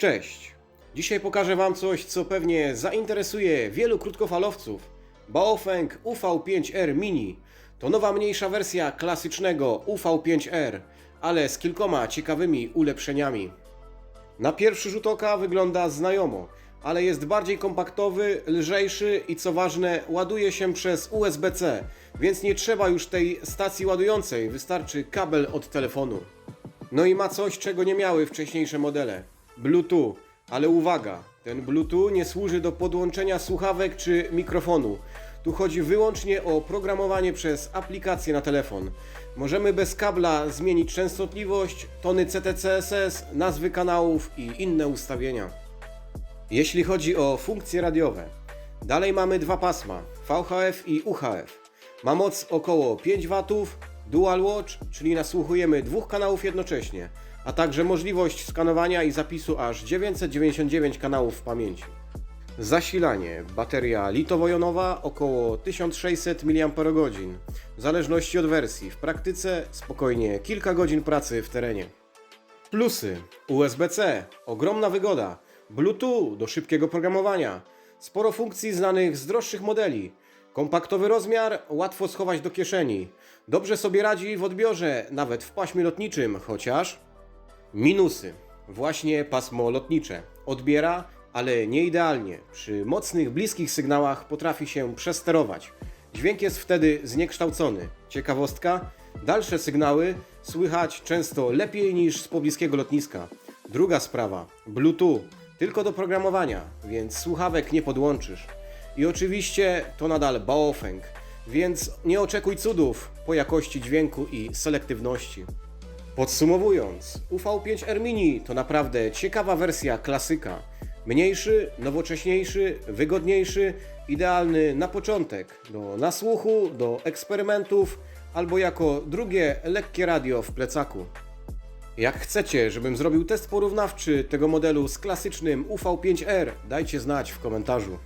Cześć! Dzisiaj pokażę Wam coś, co pewnie zainteresuje wielu krótkofalowców. Baofeng UV5R Mini to nowa mniejsza wersja klasycznego UV5R, ale z kilkoma ciekawymi ulepszeniami. Na pierwszy rzut oka wygląda znajomo, ale jest bardziej kompaktowy, lżejszy i co ważne, ładuje się przez USB-C, więc nie trzeba już tej stacji ładującej, wystarczy kabel od telefonu. No i ma coś, czego nie miały wcześniejsze modele. Bluetooth. Ale uwaga, ten Bluetooth nie służy do podłączenia słuchawek czy mikrofonu. Tu chodzi wyłącznie o programowanie przez aplikację na telefon. Możemy bez kabla zmienić częstotliwość, tony CTCSS, nazwy kanałów i inne ustawienia. Jeśli chodzi o funkcje radiowe, dalej mamy dwa pasma VHF i UHF. Ma moc około 5 W, Dual Watch, czyli nasłuchujemy dwóch kanałów jednocześnie, a także możliwość skanowania i zapisu aż 999 kanałów w pamięci. Zasilanie. Bateria litowo-jonowa około 1600 mAh, w zależności od wersji. W praktyce spokojnie kilka godzin pracy w terenie. Plusy. USB-C. Ogromna wygoda. Bluetooth do szybkiego programowania. Sporo funkcji znanych z droższych modeli. Kompaktowy rozmiar, łatwo schować do kieszeni. Dobrze sobie radzi w odbiorze, nawet w paśmie lotniczym, chociaż... Minusy. Właśnie pasmo lotnicze. Odbiera, ale nie idealnie. Przy mocnych, bliskich sygnałach potrafi się przesterować. Dźwięk jest wtedy zniekształcony. Ciekawostka? Dalsze sygnały słychać często lepiej niż z pobliskiego lotniska. Druga sprawa. Bluetooth. Tylko do programowania, więc słuchawek nie podłączysz. I oczywiście to nadal Baofeng, więc nie oczekuj cudów po jakości dźwięku i selektywności. Podsumowując, UV5R Mini to naprawdę ciekawa wersja klasyka. Mniejszy, nowocześniejszy, wygodniejszy, idealny na początek do nasłuchu, do eksperymentów albo jako drugie lekkie radio w plecaku. Jak chcecie, żebym zrobił test porównawczy tego modelu z klasycznym UV5R, dajcie znać w komentarzu.